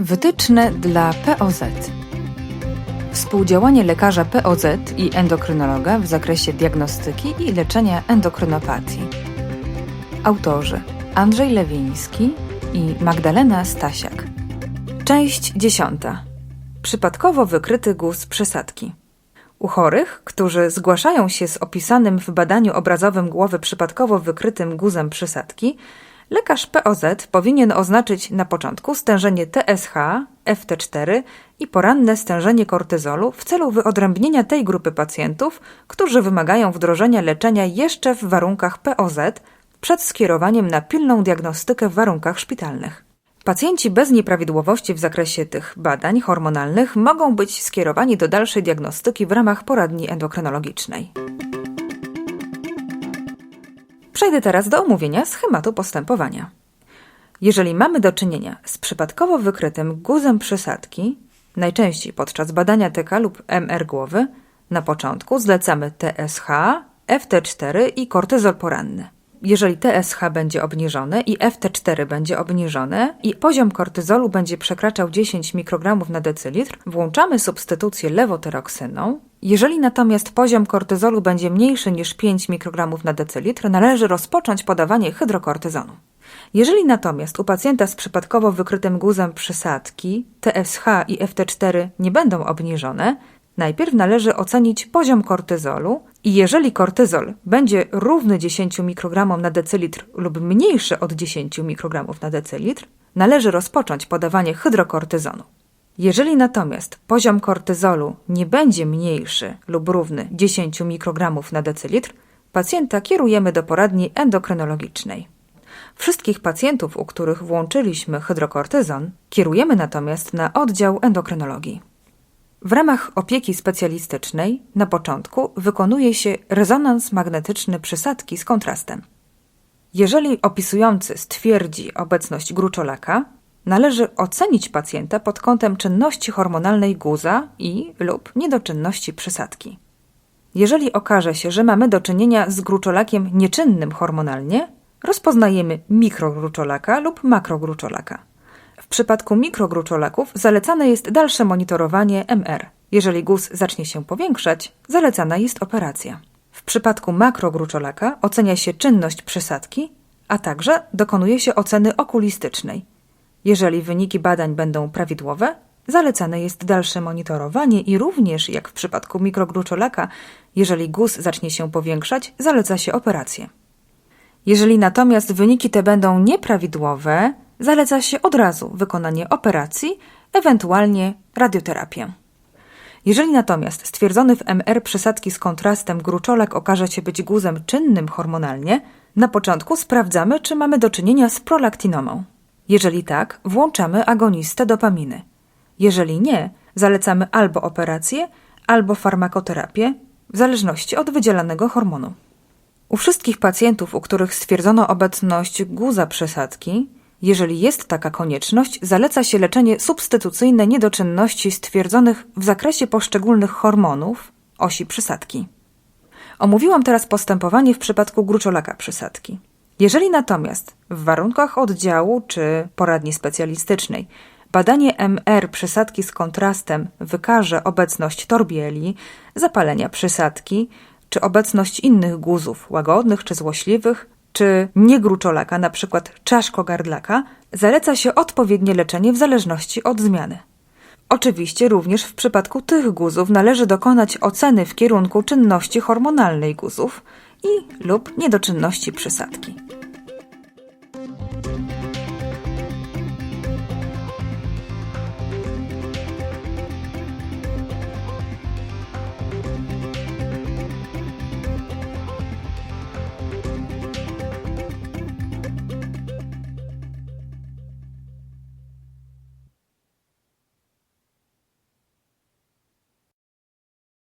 Wytyczne dla POZ. Współdziałanie lekarza POZ i endokrynologa w zakresie diagnostyki i leczenia endokrynopatii. Autorzy Andrzej Lewiński i Magdalena Stasiak. Część dziesiąta. Przypadkowo wykryty guz przesadki. U chorych, którzy zgłaszają się z opisanym w badaniu obrazowym głowy przypadkowo wykrytym guzem przysadki, lekarz POZ powinien oznaczyć na początku stężenie TSH, FT4 i poranne stężenie kortyzolu w celu wyodrębnienia tej grupy pacjentów, którzy wymagają wdrożenia leczenia jeszcze w warunkach POZ przed skierowaniem na pilną diagnostykę w warunkach szpitalnych. Pacjenci bez nieprawidłowości w zakresie tych badań hormonalnych mogą być skierowani do dalszej diagnostyki w ramach poradni endokrynologicznej. Przejdę teraz do omówienia schematu postępowania. Jeżeli mamy do czynienia z przypadkowo wykrytym guzem przysadki, najczęściej podczas badania TK lub MR głowy, na początku zlecamy TSH, FT4 i kortyzol poranny. Jeżeli TSH będzie obniżone i FT4 będzie obniżone i poziom kortyzolu będzie przekraczał 10 mikrogramów na decylitr, włączamy substytucję lewotyroksyną. Jeżeli natomiast poziom kortyzolu będzie mniejszy niż 5 mikrogramów na decylitr, należy rozpocząć podawanie hydrokortyzonu. Jeżeli natomiast u pacjenta z przypadkowo wykrytym guzem przysadki TSH i FT4 nie będą obniżone, najpierw należy ocenić poziom kortyzolu i jeżeli kortyzol będzie równy 10 mikrogramom na decylitr lub mniejszy od 10 mikrogramów na decylitr, należy rozpocząć podawanie hydrokortyzonu. Jeżeli natomiast poziom kortyzolu nie będzie mniejszy lub równy 10 mikrogramów na decylitr, pacjenta kierujemy do poradni endokrynologicznej. Wszystkich pacjentów, u których włączyliśmy hydrokortyzon, kierujemy natomiast na oddział endokrynologii. W ramach opieki specjalistycznej na początku wykonuje się rezonans magnetyczny przysadki z kontrastem. Jeżeli opisujący stwierdzi obecność gruczolaka, należy ocenić pacjenta pod kątem czynności hormonalnej guza i lub niedoczynności przysadki. Jeżeli okaże się, że mamy do czynienia z gruczolakiem nieczynnym hormonalnie, rozpoznajemy mikrogruczolaka lub makrogruczolaka. Przypadku mikrogruczolaków zalecane jest dalsze monitorowanie MR. Jeżeli guz zacznie się powiększać, zalecana jest operacja. W przypadku makrogruczolaka ocenia się czynność przysadki, a także dokonuje się oceny okulistycznej. Jeżeli wyniki badań będą prawidłowe, zalecane jest dalsze monitorowanie i również, jak w przypadku mikrogruczolaka, jeżeli guz zacznie się powiększać, zaleca się operację. Jeżeli natomiast wyniki te będą nieprawidłowe, zaleca się od razu wykonanie operacji, ewentualnie radioterapię. Jeżeli natomiast stwierdzony w MR przysadki z kontrastem gruczolak okaże się być guzem czynnym hormonalnie, na początku sprawdzamy, czy mamy do czynienia z prolaktinomą. Jeżeli tak, włączamy agonistę dopaminy. Jeżeli nie, zalecamy albo operację, albo farmakoterapię, w zależności od wydzielanego hormonu. U wszystkich pacjentów, u których stwierdzono obecność guza przesadki, jeżeli jest taka konieczność, zaleca się leczenie substytucyjne niedoczynności stwierdzonych w zakresie poszczególnych hormonów osi przysadki. Omówiłam teraz postępowanie w przypadku gruczolaka przysadki. Jeżeli natomiast w warunkach oddziału czy poradni specjalistycznej badanie MR przysadki z kontrastem wykaże obecność torbieli, zapalenia przysadki czy obecność innych guzów, łagodnych czy złośliwych, czy niegruczolaka, przykład czaszkogardlaka, zaleca się odpowiednie leczenie w zależności od zmiany. Oczywiście również w przypadku tych guzów należy dokonać oceny w kierunku czynności hormonalnej guzów i lub niedoczynności przysadki.